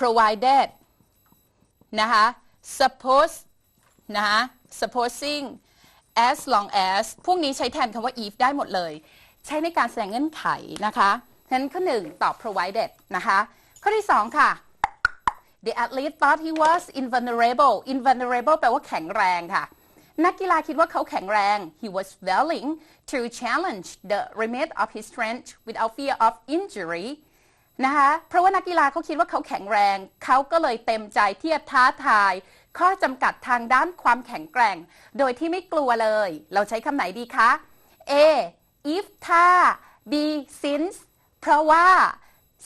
provided นะคะ suppose นะคะ supposing as long as พวกนี้ใช้แทนคำว่า if ได้หมดเลย ใช้ในการแสดงเงื่อนไขนะคะนั้นข้อหนึ่งตอบ provided นะคะ ข้อที่สองค่ะ The athlete thought he was invulnerable invulnerable แปลว่าแข็งแรงค่ะ นักกีฬาคิดว่าเขาแข็งแรง he was willing to challenge the limit of his strength without fear of injury นะคะเพราะว่านักกีฬาเขาคิดว่าเขาแข็งแรง เขาก็เลยเต็มใจที่จะท้าทาย ข้อจำกัดทางด้านความแข็งแกร่ง โดยที่ไม่กลัวเลย เราใช้คำไหนดีคะ A if ถ้า B since เพราะว่า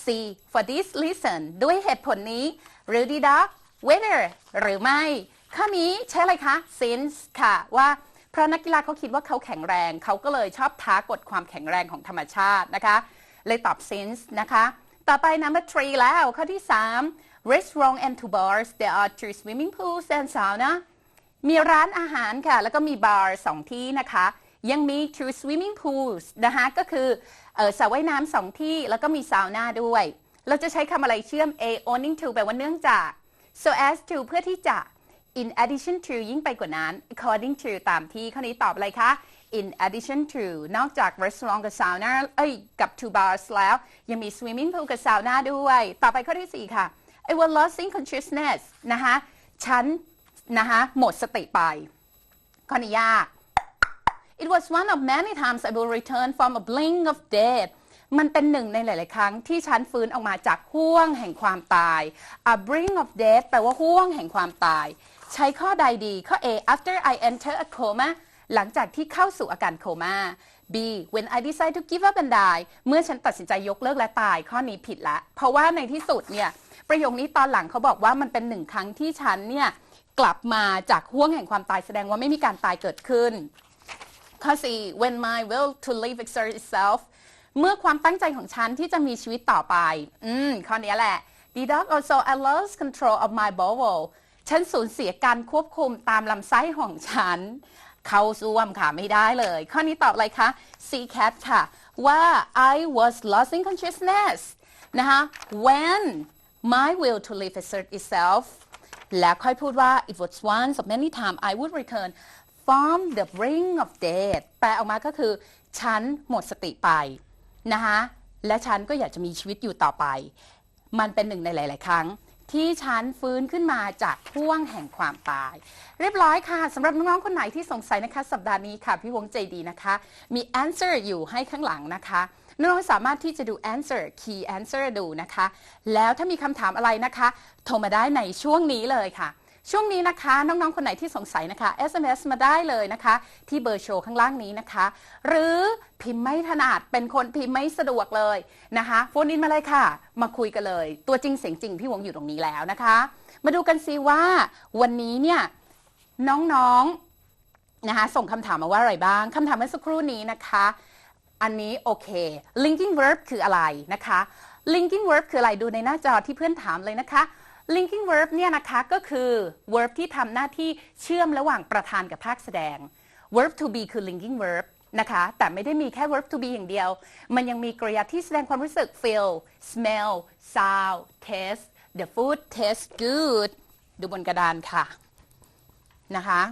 C for this reason ด้วยเหตุผลนี้ หรือ D dog whether หรือไม่ ข้อนี้ใช้อะไรคะ since ค่ะว่าเพราะนักกีฬาเขาคิดว่าเขาแข็งแรง เขาก็เลยชอบท้ากฎความแข็งแรงของธรรมชาตินะคะ เลยตอบ since นะคะ ต่อไป number three แล้ว ข้อที่ 3 restaurant and two bars there are two swimming pools and sauna มีร้านอาหารค่ะ แล้วก็มีบาร์สองที่นะคะ ยังมี two swimming pools นะคะก็คือเอ่อสระว่ายน้ำสองที่ แล้วก็มีซาวน่าด้วย เราจะใช้คำอะไรเชื่อม a owning to แปลว่าเนื่องจาก so as to เพื่อที่จะ in addition to ยิ่งไปกว่านั้น according to ตามที่ข้อนี้ตอบอะไรคะ in addition to นอกจาก restaurant กับ sauna เอ้ยกับ two bars แล้ว ยังมี swimming pool กับ sauna ด้วย ต่อไปข้อที่ 4 ค่ะ I was losing consciousness นะคะฉันนะคะหมดสติไป ข้อนี้ยาก It was one of many times I will return from a blink of death มันเป็นหนึ่งในหลาย ๆ ครั้งที่ฉันฟื้นออกมาจากห่วงแห่งความตาย a brink of death แปลว่าห่วงแห่งความตาย ใช้ข้อใดดี ข้อ A after I enter a coma หลังจากที่เข้าสู่อาการโคม่า B when I decide to give up and die เมื่อฉันตัดสินใจยกเลิกและตายข้อนี้ผิดละ เพราะว่าในที่สุดเนี่ยประโยคนี้ตอนหลังเขาบอกว่ามันเป็นหนึ่งครั้งที่ฉันเนี่ยกลับมาจากห่วงแห่งความตายแสดงว่าไม่มีการตายเกิดขึ้นข้อ4 when my will to live exert itself เมื่อความตั้งใจของฉันที่จะมีชีวิตต่อไป อืม ข้อนี้แหละ the dog also I lost control of my bowel ฉันสูญเสียการควบคุมตามลำไส้ของฉัน เข้าซ่วมค่ะไม่ได้เลย ข้อนี้ตอบอะไรคะ C cat ค่ะ ว่า I was losing consciousness นะคะ when my will to live assert itself แล้วค่อยพูดว่า it was once of many time I would return from the brink of death แปลออกมาก็คือ ฉันหมดสติไปนะคะและฉันก็อยากจะมีชีวิตอยู่ต่อไป มันเป็นหนึ่งในหลาย ๆ ครั้ง ที่ฉันฟื้นขึ้นมาจากพ่วงแห่งความตาย เรียบร้อยค่ะสำหรับน้องๆคนไหนที่สงสัยนะคะ สัปดาห์นี้ค่ะ พี่วงใจดีนะคะ มี answer อยู่ให้ข้างหลังนะคะน้องๆสามารถที่จะดู answer key answer ดูนะคะ แล้วถ้ามีคำถามอะไรนะคะ โทรมาได้ในช่วงนี้เลยค่ะ ช่วงนี้นะคะ น้อง ๆ คนไหนที่สงสัยนะคะ SMS มาได้เลยนะคะ ที่เบอร์โชว์ข้างล่างนี้นะคะ หรือพิมพ์ไม่ถนัดเป็นคนพิมพ์ไม่สะดวกเลยนะคะโฟนอินมาเลยค่ะ มาคุยกันเลย ตัวจริงเสียงจริงพี่วงอยู่ตรงนี้แล้วนะคะ มาดูกันซิว่าวันนี้เนี่ยน้องๆนะคะส่งคำถามมาว่าอะไรบ้างคำถามเมื่อสักครู่นี้นะคะ อันนี้โอเค linking verb คืออะไรนะคะ linking verb คืออะไรดูในหน้าจอที่เพื่อนถามเลยนะคะ linking verb เนี่ยนะคะก็คือ verb ที่ทำหน้าที่เชื่อมระหว่างประธานกับภาคแสดง verb to be คือ linking verb นะคะแต่ไม่ได้มีแค่ verb to be อย่างเดียว มันยังมีกริยาที่แสดงความรู้สึก feel smell sound taste the food tastes good ดูบนกระดานค่ะนะคะ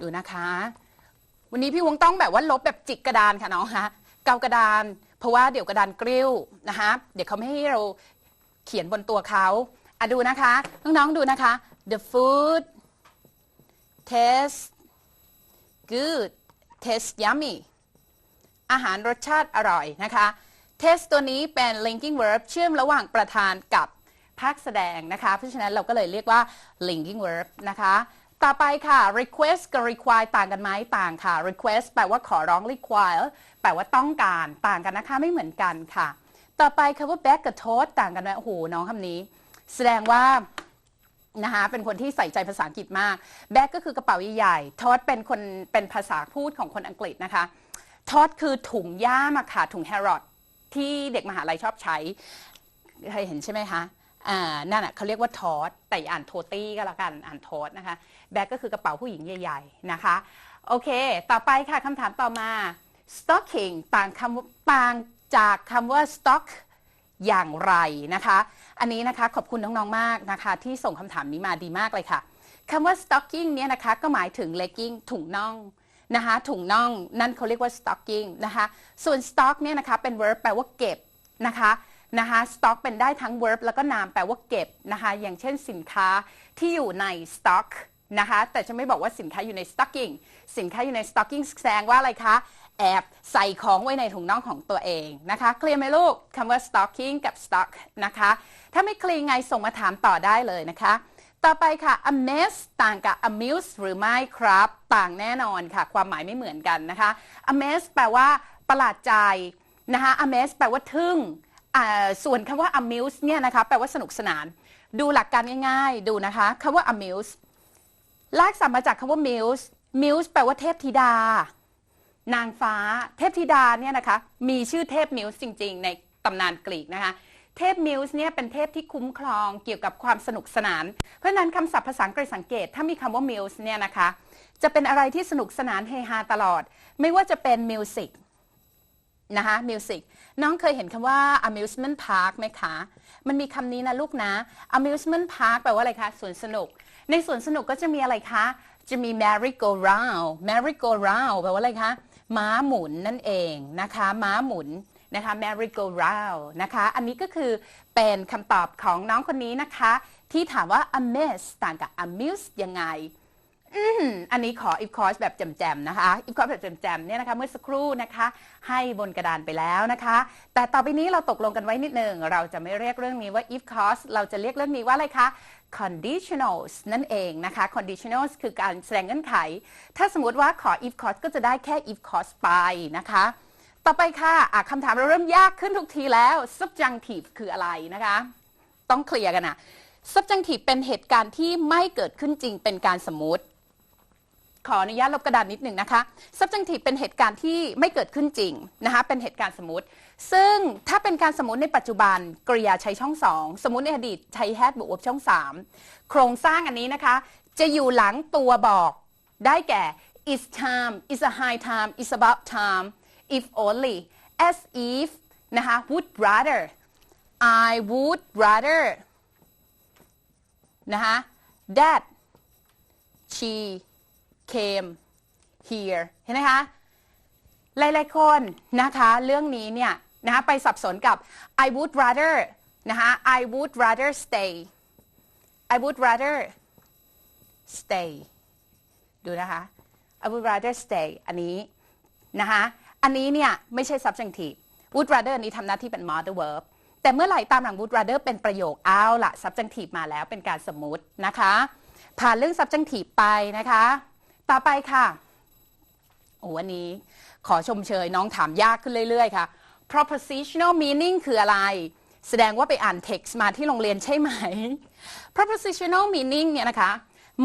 ดูนะคะ วันนี้พี่วงต้องแบบว่าลบแบบจิกกระดานค่ะน้องฮะเกากระดาน เพราะว่าเดี๋ยวกระดานกริ้วนะคะเดี๋ยวเขาไม่ให้เราเขียนบนตัวเขาอะดูนะคะ น้องๆดูนะคะ the food taste good taste yummy อาหารรสชาติอร่อยนะคะ taste ตัวนี้เป็น linking verb เชื่อมระหว่างประธานกับภาคแสดงนะคะ เพราะฉะนั้นเราก็เลยเรียกว่า linking verb นะคะ ต่อไปค่ะ request กับ require ต่างกันไหมต่างค่ะ request แปลว่าขอร้อง require แปลว่าต้องการต่างกันนะคะไม่เหมือนกันค่ะ ต่อไปคำว่า bag กับ toast ต่างกันไหมโอ้โหน้องคำนี้ แสดงว่านะคะเป็นคนที่ใส่ใจภาษาอังกฤษมาก แบกก็คือกระเป๋าใหญ่ๆทอดเป็นคนเป็นภาษาพูดของคนอังกฤษนะคะทอดคือถุงย่ามค่ะถุงแฮร์รอดที่เด็กมหาลัยชอบใช้ เคยเห็นใช่ไหมคะ อ่านั่นอะเขาเรียกว่าทอดแต่อย่าอ่านโทตี้ก็แล้วกันอ่านทอดนะคะแบกก็คือกระเป๋าผู้หญิงใหญ่ๆนะคะโอเค ต่อไปค่ะคำถามต่อมา stocking ต่างคำต่างจากคำว่า stock อย่างไรนะคะ อันนี้นะคะขอบคุณน้องๆมากนะคะ ที่ส่งคำถามนี้มาดีมากเลยค่ะคำว่า stocking เนี่ยนะคะก็หมายถึง legging ถุงน่องนะคะถุงน่องนั่นเขาเรียกว่า stocking นะคะ ส่วน stock เนี่ยนะคะเป็น verb แปลว่าเก็บนะคะ นะคะ stock เป็นได้ทั้ง verb แล้วก็นามแปลว่าเก็บนะคะอย่างเช่นสินค้าที่อยู่ใน stock นะคะแต่จะไม่บอกว่าสินค้าอยู่ใน stocking สินค้าอยู่ใน stocking แสดงว่าอะไรคะแอบใส่ของไว้ในถุงน่องของตัวเองนะคะเคลียร์ไหมลูกคำว่า stocking กับ stock นะคะถ้าไม่เคลียร์ไงส่งมาถามต่อได้เลยนะคะ ต่อไปค่ะ amaze ต่างกับ amuse หรือไม่ครับ ต่างแน่นอนค่ะ ความหมายไม่เหมือนกันนะคะ amaze แปลว่าประหลาดใจนะคะ amaze แปลว่าทึ่ง อ่าส่วนคำว่า amuse เนี่ยนะคะแปลว่าสนุกสนาน ดูหลักการง่ายๆ ดูนะคะคำว่า amuse ลากศัพท์มาจากคำว่า muse muse แปลว่าเทพธิดา นางฟ้า เทพธิดาเนี่ยนะคะ มีชื่อเทพมิวส์จริง ๆ ในตำนานกรีกนะคะเทพมิวส์เนี่ยเป็นเทพที่คุ้มครองเกี่ยวกับความสนุกสนาน เพราะนั้นคำศัพท์ภาษาอังกฤษสังเกตถ้ามีคำว่ามิวส์เนี่ยนะคะ จะเป็นอะไรที่สนุกสนานเฮฮาตลอด ไม่ว่าจะเป็นมิวสิก นะคะมิวสิกน้องเคยเห็นคำว่า amusement park ไหมคะ มันมีคำนี้นะลูกนะ amusement park แปลว่าอะไรคะสวนสนุก ในสวนสนุกก็จะมีอะไรคะ จะมี merry go round merry go round แปลว่าอะไรคะ ม้าหมุนนั่นเองนะคะ ม้าหมุนนะคะ merry go round นะคะ อันนี้ก็คือเป็นคำตอบของน้องคนนี้นะคะ ที่ถามว่า amaze ต่างกับ amuse ยังไง อืมอันนี้ขอ if course แบบแจมๆนะคะ if course แบบแจมๆเนี่ยนะคะเมื่อสักครู่นะคะ ให้บนกระดานไปแล้วนะคะ แต่ต่อไปนี้เราตกลงกันไว้นิดหนึ่งเราจะไม่เรียกเรื่องนี้ว่า if course เราจะเรียกเรื่องนี้ว่าอะไรคะ conditionals นั่นเองนะคะ conditionals คือการแสดงเงื่อนไข ถ้าสมมติว่าขอ if course ก็จะได้แค่ if course ไปนะคะ ต่อไปค่ะะคำถามเราเริ่มยากขึ้นทุกทีแล้ว subjunctive คืออะไรนะคะ ต้องเคลียร์กันนะ subjunctive เป็นเหตุการณ์ที่ไม่เกิดขึ้นจริงเป็นการสมมติ ขออนุญาตลบกระดานนิดหนึ่งนะคะ subjunctive เป็นเหตุการณ์ที่ไม่เกิดขึ้นจริงนะคะ เป็นเหตุการณ์สมมติ ซึ่งถ้าเป็นการสมมติในปัจจุบันกริยาใช้ช่องสองสมมติในอดีตใช้ had บวกช่องสามโครงสร้างอันนี้นะคะ จะอยู่หลังตัวบอกได้แก่ is time is a high time is about time if only as if นะคะ would rather I would rather นะคะ that she came here เห็นไหมคะ หลายๆคนนะคะเรื่องนี้เนี่ยนะคะไปสับสนกับ I would rather นะคะ I would rather stay I would rather stay ดูนะคะ I would rather stay อันนี้นะคะอันนี้เนี่ยไม่ใช่ subjunctive would rather นนี้ทำหน้าที่เป็น mother verb แต่เมื่อไหร่ตามหลัง would rather เป็นประโยคเอาละ subjunctive มาแล้วเป็นการสมมตินะคะ ผ่านเรื่อง subjunctive ไปนะคะ ต่อไปค่ะโอ้วันนี้ขอชมเชยน้องถามยากขึ้นเรื่อย ๆ ค่ะ propositional meaning คืออะไร แสดงว่าไปอ่าน text มาที่โรงเรียนใช่ไหม propositional meaning เนี่ยนะคะ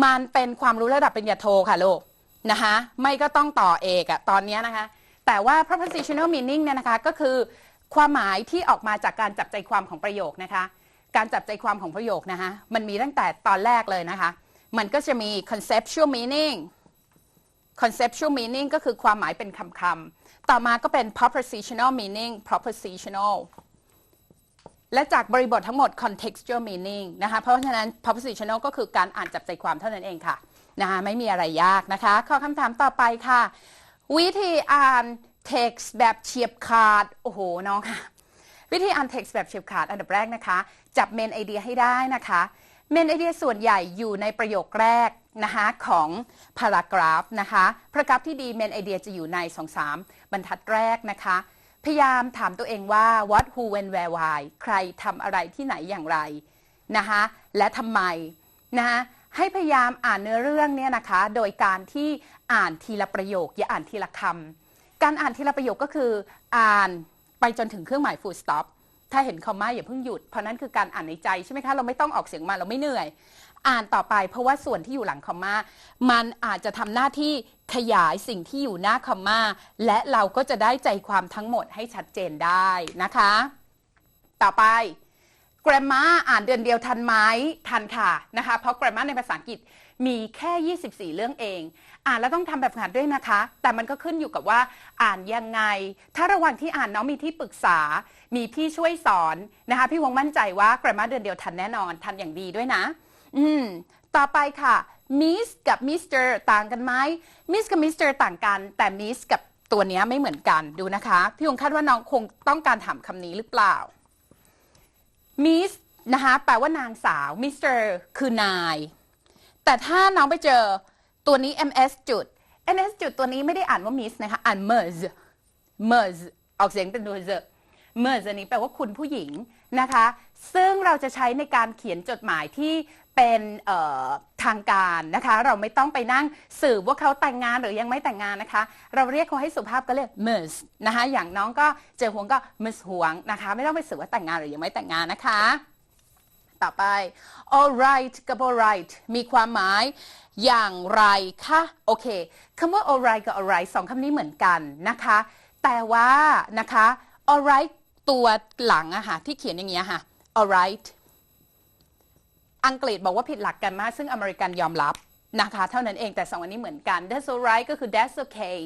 มันเป็นความรู้ระดับปริญญาโทค่ะลูกนะคะไม่ก็ต้องต่อเอกอะตอนนี้นะคะ แต่ว่า propositional meaning เนี่ยนะคะก็คือความหมายที่ออกมาจากการจับใจความของประโยคนะคะ การจับใจความของประโยคนะคะมันมีตั้งแต่ตอนแรกเลยนะคะ มันก็จะมี conceptual meaning conceptual meaning ก็คือความหมายเป็นคำคำๆต่อมาก็เป็น propositional meaning propositional และจากบริบททั้งหมด contextual meaning นะคะเพราะฉะนั้น propositional ก็คือการอ่านจับใจความเท่านั้นเองค่ะนะคะไม่มีอะไรยากนะคะ ข้อคำถามต่อไปค่ะ วิธีอ่าน text แบบเฉียบขาด โอ้โห น้องค่ะ วิธีอ่าน text แบบเฉียบขาดอันดับแรกนะคะ จับ main idea ให้ได้นะคะ main idea ส่วนใหญ่อยู่ในประโยคแรก นะคะของ paragraph นะคะ paragraph ที่ดี main idea จะอยู่ใน 2-3 บรรทัดแรกนะคะ พยายามถามตัวเองว่า what who when where why ใครทำอะไรที่ไหนอย่างไรนะคะและทำไมนะคะให้พยายามอ่านเนื้อเรื่องเนี่ยนะคะ โดยการที่อ่านทีละประโยค อย่าอ่านทีละคำการอ่านทีละประโยคก็คืออ่านไปจนถึงเครื่องหมาย full stop ถ้าเห็นคอมมาอย่าเพิ่งหยุด เพราะนั้นคือการอ่านในใจใช่ไหมคะ เราไม่ต้องออกเสียงมาเราไม่เหนื่อย อ่านต่อไป เพราะว่าส่วนที่อยู่หลังคอมมามันอาจจะทำหน้าที่ขยายสิ่งที่อยู่หน้าคอมมาและเราก็จะได้ใจความทั้งหมดให้ชัดเจนได้นะคะ ต่อไป grammar อ่านเดือนเดียวทันไหมทันค่ะนะคะ เพราะ grammar ในภาษาอังกฤษมีแค่ 24 เรื่องเอง อ่านแล้วต้องทำแบบฝึกหัดด้วยนะคะ แต่มันก็ขึ้นอยู่กับว่าอ่านยังไง ถ้าระหว่างที่อ่านน้องมีที่ปรึกษา มีพี่ช่วยสอนนะคะ พี่วงมั่นใจว่า grammar เดือนเดียวทันแน่นอน ทันอย่างดีด้วยนะ อืม ต่อไปค่ะ miss กับ mister ต่างกันไหม miss กับ mister ต่างกัน แต่ miss กับตัวนี้ไม่เหมือนกันดูนะคะ พี่วงคาดว่าน้องคงต้องการถามคำนี้หรือเปล่า miss นะคะแปลว่านางสาว mister คือนาย แต่ถ้าน้องไปเจอตัวนี้ ms จุด ms จุดตัวนี้ไม่ได้อ่านว่า miss นะคะอ่าน mers mers ออกเสียงเป็นตัว z mers อันนี้แปลว่าคุณผู้หญิงนะคะ ซึ่งเราจะใช้ในการเขียนจดหมายที่ เป็นทางการนะคะ เราไม่ต้องไปนั่งสืบว่าเขาแต่งงานหรือยังไม่แต่งงานนะคะ เราเรียกเขาให้สุภาพก็เรียก mers นะคะอย่างน้องก็เจอหวงก็ mers หวงนะคะ ไม่ต้องไปสืบว่าแต่งงานหรือยังไม่แต่งงานนะคะ ต่อไป alright กับ alright มีความหมายอย่างไรคะโอเคคำว่า alright กับ alright สองคำนี้เหมือนกันนะคะ แต่ว่านะคะ alright ตัวหลังอะค่ะที่เขียนอย่างเงี้ยค่ะ alright อังกฤษบอกว่าผิดหลักกันมาก ซึ่งอเมริกันยอมรับนะคะ เท่านั้นเองแต่สองอันนี้เหมือนกัน that's alright ก็คือ that's okay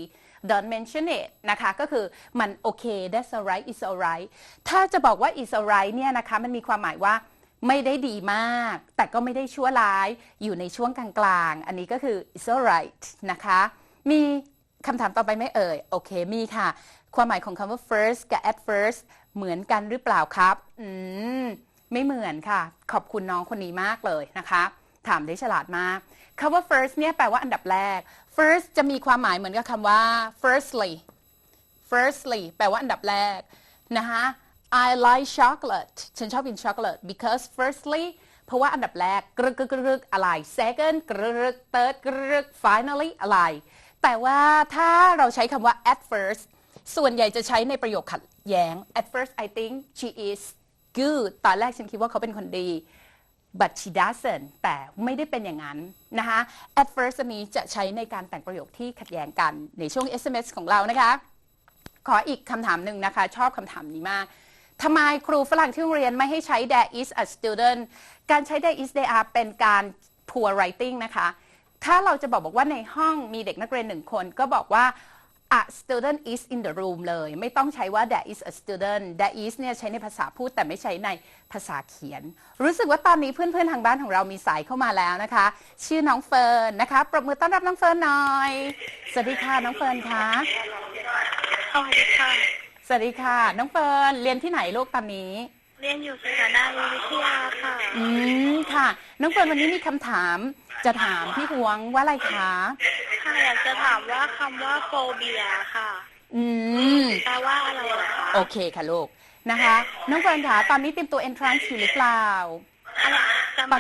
don't mention it นะคะ ก็คือมันโอเค that's alright is alright ถ้าจะบอกว่า is alright เนี่ยนะคะ มันมีความหมายว่าไม่ได้ดีมาก แต่ก็ไม่ได้ชั่วร้าย อยู่ในช่วงกลางๆ อันนี้ก็คือ is alright นะคะ มีคำถามต่อไปไม่เอ่ย โอเค มีค่ะ ความหมายของคำว่า first กับ at first เหมือนกันหรือเปล่าครับ อืม ไม่เหมือนค่ะ ขอบคุณน้องคนนี้มากเลยนะคะ ถามได้ฉลาดมากคำว่า first เนี่ยแปลว่าอันดับแรก first จะมีความหมายเหมือนกับคำว่า firstly firstly แปลว่าอันดับแรกนะคะ I like chocolate ฉันชอบกินช็อกโกแลต because firstly เพราะว่าอันดับแรกกรึกกรึกกรึกอะไร second กรึก third กรึก finally อะไร แต่ว่าถ้าเราใช้คำว่า at first ส่วนใหญ่จะใช้ในประโยคขัดแย้ง at first I think she is good ตอนแรกฉันคิดว่าเขาเป็นคนดี but she doesn't แต่ไม่ได้เป็นอย่างนั้นนะคะ at first นนี้จะใช้ในการแต่งประโยคที่ขัดแย้งกันในช่วง SMS ของเรานะคะ ขออีกคำถามหนึ่งนะคะ ชอบคำถามนี้มากทำไมครูฝรั่งที่โรงเรียนไม่ให้ใช้ there is a student การใช้ there is there are เป็นการ poor writing นะคะ ถ้าเราจะบอกบอกว่าในห้องมีเด็กนักเรียนหนึ่งคนก็บอกว่า a student is in the room เลย ไม่ต้องใช้ว่า there is a student there is เนี่ยใช้ในภาษาพูดแต่ไม่ใช้ในภาษาเขียน รู้สึกว่าตอนนี้เพื่อนๆ ทางบ้านของเรามีสายเข้ามาแล้วนะคะ ชื่อน้องเฟิร์นนะคะปรบมือต้อนรับน้องเฟิร์นหน่อย สวัสดีค่ะน้องเฟิร์นคะสวัสดีค่ะสวัสดีค่ะ น้องเฟิร์นเรียนที่ไหนลูกตอนนี้ เรียนอยู่สถานาวิทยาค่ะ อืมค่ะ น้องเฟิร์นวันนี้มีคำถามจะถามพี่หวงว่าอะไรคะ ค่ะอยากจะถามว่าคำว่าโฟเบียค่ะ อืม แปลว่าอะไรเหรอคะโอเคค่ะลูกนะคะ น้องเฟิร์นคะตอนนี้เตรียมตัว entrance อยู่หรือเปล่า อะไรจะมา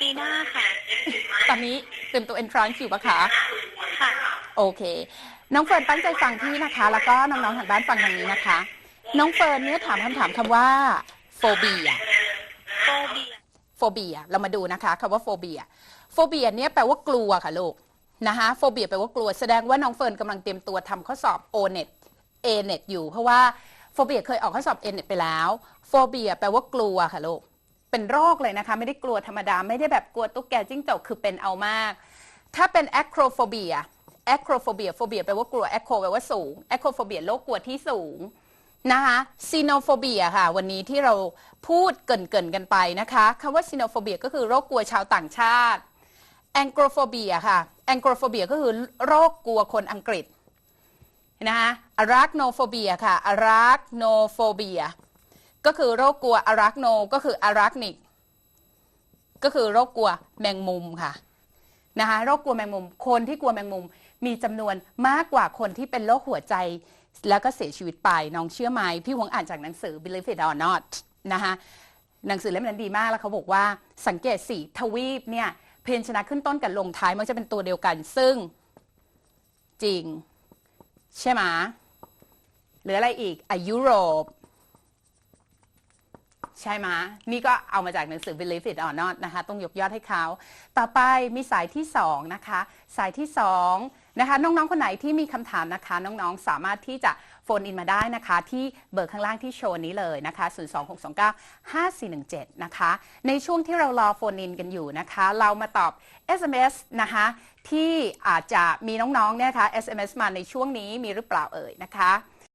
ปีหน้าค่ะ ตอนนี้เตรียมตัว entrance อยู่ปะคะ ค่ะ โอเค น้องเฟิร์นตั้งใจฟังพี่นะคะ แล้วก็น้องๆทางบ้านฟังทางนี้นะคะ น้องเฟิร์นเนี่ยถามคำถามคำว่า phobia โฟเบีย phobia เรามาดูนะคะคำว่า phobia phobia เนี่ยแปลว่ากลัวค่ะลูกนะคะ phobia แปลว่ากลัวแสดงว่าน้องเฟิร์นกำลังเตรียมตัวทำข้อสอบ O-net A-net อยู่ เพราะว่า phobia เคยออกข้อสอบ A-net ไปแล้ว phobia แปลว่ากลัวค่ะลูกเป็นโรคเลยนะคะ ไม่ได้กลัวธรรมดา ไม่ได้แบบกลัวตุ๊กแกจิ้งจกคือเป็นเอามาก ถ้าเป็น acrophobia acrophobia phobia แปลว่ากลัว acro แปลว่าสูง acrophobia โรคกลัวที่สูง นะคะ xenophobia ค่ะ วันนี้ที่เราพูดเกินๆกันไปนะคะคำว่า xenophobia ก็คือโรคกลัวชาวต่างชาติ angrophobia ค่ะ angrophobia ก็คือโรคกลัวคนอังกฤษนะคะ arachnophobia ค่ะ arachnophobia ก็คือโรคกลัว arachno ก็คือ arachnic ก็คือโรคกลัวแมงมุมค่ะนะคะโรคกลัวแมงมุม คนที่กลัวแมงมุมมีจำนวนมากกว่าคนที่เป็นโรคหัวใจ แล้วก็เสียชีวิตไปน้องเชื่อไหมพี่หวงอ่านจากหนังสือ Believe it or not นะคะหนังสือเล่มนั้นดีมากแล้วเขาบอกว่าสังเกตสีทวีปเนี่ยเพนชนะขึ้นต้นกับลงท้ายมันจะเป็นตัวเดียวกันซึ่งจริง ใช่ไหมหรืออะไรอีกอยุโรป ใช่ไหมนี่ก็เอามาจากหนังสือ Believe It or Not นะคะ ต้องยกยอดให้เขา ต่อไปมีสายที่ 2 นะคะ สายที่2นะคะ น้องๆ คนไหนที่มีคำถามนะคะ น้องๆ สามารถที่จะโฟนอินมาได้นะคะ ที่เบอร์ข้างล่างที่โชว์นี้เลยนะคะ 026295417 นะคะ ในช่วงที่เรารอโฟนอินกันอยู่นะคะ เรามาตอบ SMS นะคะ ที่อาจจะมีน้องๆเนี่ยนะคะ SMS มาในช่วงนี้มีหรือเปล่าเอ่ยนะคะ